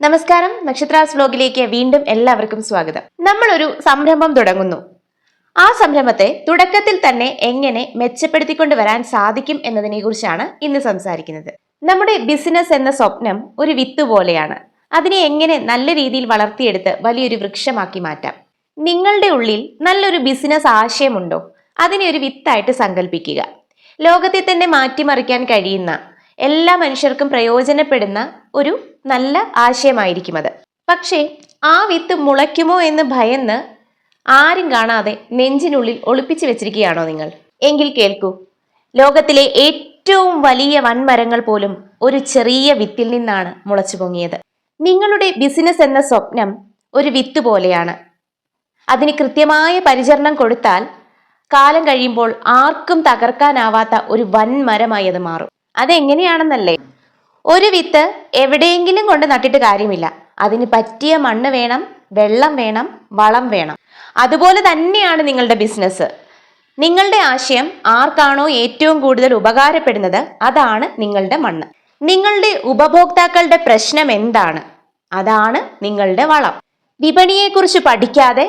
നമസ്കാരം. നക്ഷത്രാസ് വ്ലോഗിലേക്ക് വീണ്ടും എല്ലാവർക്കും സ്വാഗതം. നമ്മൾ ഒരു സംരംഭം തുടങ്ങുന്നു. ആ സംരംഭത്തെ തുടക്കത്തിൽ തന്നെ എങ്ങനെ മെച്ചപ്പെടുത്തിക്കൊണ്ട് വരാൻ സാധിക്കും എന്നതിനെ കുറിച്ചാണ് ഇന്ന് സംസാരിക്കുന്നത്. നമ്മുടെ ബിസിനസ് എന്ന സ്വപ്നം ഒരു വിത്ത് പോലെയാണ്. അതിനെ എങ്ങനെ നല്ല രീതിയിൽ വളർത്തിയെടുത്ത് വലിയൊരു വൃക്ഷമാക്കി മാറ്റാം. നിങ്ങളുടെ ഉള്ളിൽ നല്ലൊരു ബിസിനസ് ആശയമുണ്ടോ? അതിനെ ഒരു വിത്തായിട്ട് സങ്കല്പിക്കുക ലോകത്തെ തന്നെ മാറ്റിമറിക്കാൻ കഴിയുന്ന എല്ലാ മനുഷ്യർക്കും പ്രയോജനപ്പെടുന്ന ഒരു നല്ല ആശയമായിരിക്കും അത്. പക്ഷേ ആ വിത്ത് മുളയ്ക്കുമോ എന്ന് ഭയന്ന് ആരും കാണാതെ നെഞ്ചിനുള്ളിൽ ഒളിപ്പിച്ചു വെച്ചിരിക്കുകയാണോ നിങ്ങൾ? എങ്കിൽ കേൾക്കൂ. ലോകത്തിലെ ഏറ്റവും വലിയ വൻമരങ്ങൾ പോലും ഒരു ചെറിയ വിത്തിൽ നിന്നാണ് മുളച്ചു പൊങ്ങിയത്. നിങ്ങളുടെ ബിസിനസ് എന്ന സ്വപ്നം ഒരു വിത്ത് പോലെയാണ്. അതിന് കൃത്യമായ പരിചരണം കൊടുത്താൽ കാലം കഴിയുമ്പോൾ ആർക്കും തകർക്കാനാവാത്ത ഒരു വൻമരമായി അത് മാറും. അതെങ്ങനെയാണെന്നല്ലേ? ഒരു വിത്ത് എവിടെയെങ്കിലും കൊണ്ട് നട്ടിട്ട് കാര്യമില്ല. അതിന് പറ്റിയ മണ്ണ് വേണം വെള്ളം വേണം വളം വേണം. അതുപോലെ തന്നെയാണ് നിങ്ങളുടെ ബിസിനസ് നിങ്ങളുടെ ആശയം ആർക്കാണോ ഏറ്റവും കൂടുതൽ ഉപകാരപ്പെടുന്നത് അതാണ് നിങ്ങളുടെ മണ്ണ്. നിങ്ങളുടെ ഉപഭോക്താക്കളുടെ പ്രശ്നം എന്താണ്? അതാണ് നിങ്ങളുടെ വളം. വിപണിയെക്കുറിച്ച് പഠിക്കാതെ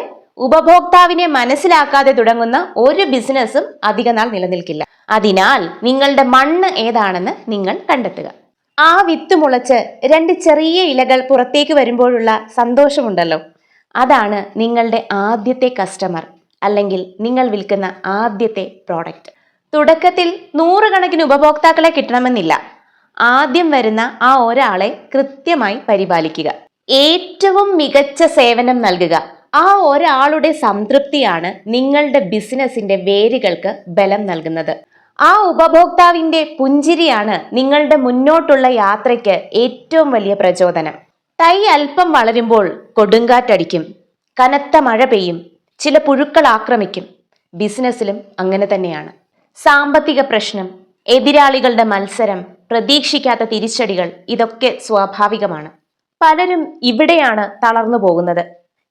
ഉപഭോക്താവിനെ മനസ്സിലാക്കാതെ തുടങ്ങുന്ന ഒരു ബിസിനസ്സും അധികനാൾ നിലനിൽക്കില്ല. അതിനാൽ നിങ്ങളുടെ മണ്ണ് ഏതാണെന്ന് നിങ്ങൾ കണ്ടെത്തുക. ആ വിത്ത് മുളച്ച് രണ്ട് ചെറിയ ഇലകൾ പുറത്തേക്ക് വരുമ്പോഴുള്ള സന്തോഷമുണ്ടല്ലോ. അതാണ് നിങ്ങളുടെ ആദ്യത്തെ കസ്റ്റമർ അല്ലെങ്കിൽ നിങ്ങൾ വിൽക്കുന്ന ആദ്യത്തെ പ്രോഡക്റ്റ് തുടക്കത്തിൽ നൂറുകണക്കിന് ഉപഭോക്താക്കളെ കിട്ടണമെന്നില്ല. ആദ്യം വരുന്ന ആ ഒരാളെ കൃത്യമായി പരിപാലിക്കുക. ഏറ്റവും മികച്ച സേവനം നൽകുക. ആ ഒരാളുടെ സംതൃപ്തിയാണ് നിങ്ങളുടെ ബിസിനസിന്റെ വേരുകൾക്ക് ബലം നൽകുന്നത്. ആ ഉപഭോക്താവിന്റെ പുഞ്ചിരിയാണ് നിങ്ങളുടെ മുന്നോട്ടുള്ള യാത്രയ്ക്ക് ഏറ്റവും വലിയ പ്രചോദനം. തൈ അല്പം വളരുമ്പോൾ കൊടുങ്കാറ്റടിക്കും കനത്ത മഴ പെയ്യും ചില പുഴുക്കൾ ആക്രമിക്കും. ബിസിനസ്സിലും അങ്ങനെ തന്നെയാണ്. സാമ്പത്തിക പ്രശ്നം എതിരാളികളുടെ മത്സരം പ്രതീക്ഷിക്കാത്ത തിരിച്ചടികൾ ഇതൊക്കെ സ്വാഭാവികമാണ്. പലരും ഇവിടെയാണ് തളർന്നു പോകുന്നത്.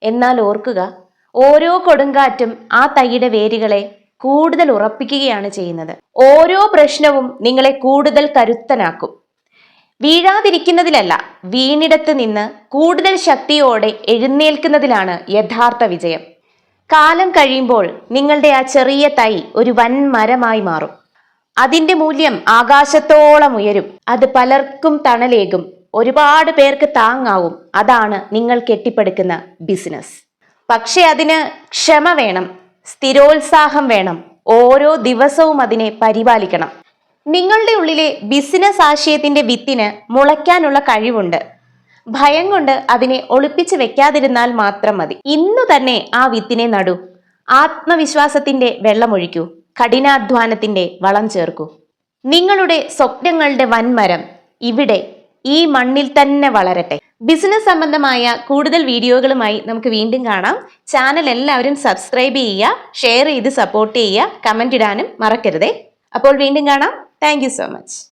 എന്നാൽ ഓർക്കുക ഓരോ കൊടുങ്കാറ്റും ആ തൈയുടെ വേരുകളെ കൂടുതൽ ഉറപ്പിക്കുകയാണ് ചെയ്യുന്നത്. ഓരോ പ്രശ്നവും നിങ്ങളെ കൂടുതൽ കരുത്തനാക്കും. വീഴാതിരിക്കുന്നതിലല്ല വീണിടത്ത് നിന്ന് കൂടുതൽ ശക്തിയോടെ എഴുന്നേൽക്കുന്നതിലാണ് യഥാർത്ഥ വിജയം. കാലം കഴിയുമ്പോൾ നിങ്ങളുടെ ആ ചെറിയ തൈ ഒരു വൻ മരമായി മാറും. അതിന്റെ മൂല്യം ആകാശത്തോളം ഉയരും. അത് പലർക്കും തണലേകും. ഒരുപാട് പേർക്ക് താങ്ങാവും. അതാണ് നിങ്ങൾ കെട്ടിപ്പടുക്കുന്ന ബിസിനസ്. പക്ഷെ അതിന് ക്ഷമ വേണം. സ്ഥിരോത്സാഹം വേണം. ഓരോ ദിവസവും അതിനെ പരിപാലിക്കണം. നിങ്ങളുടെ ഉള്ളിലെ ബിസിനസ് ആശയത്തിന്റെ വിത്തിന് മുളയ്ക്കാനുള്ള കഴിവുണ്ട്. ഭയം കൊണ്ട് അതിനെ ഒളിപ്പിച്ച് വെക്കാതിരുന്നാൽ മാത്രം മതി. ഇന്നു തന്നെ ആ വിത്തിനെ നടൂ. ആത്മവിശ്വാസത്തിന്റെ വെള്ളമൊഴിക്കൂ കഠിനാധ്വാനത്തിന്റെ വളം ചേർക്കൂ. നിങ്ങളുടെ സ്വപ്നങ്ങളുടെ വൻമരം ഇവിടെ ഈ മണ്ണിൽ തന്നെ വളരട്ടെ. ബിസിനസ് സംബന്ധമായ കൂടുതൽ വീഡിയോകളുമായി നമുക്ക് വീണ്ടും കാണാം. ചാനൽ എല്ലാവരും സബ്സ്ക്രൈബ് ചെയ്യുക ഷെയർ ചെയ്ത് സപ്പോർട്ട് ചെയ്യുക കമന്റ് ഇടാനും മറക്കരുതേ. അപ്പോൾ വീണ്ടും കാണാം. Thank so much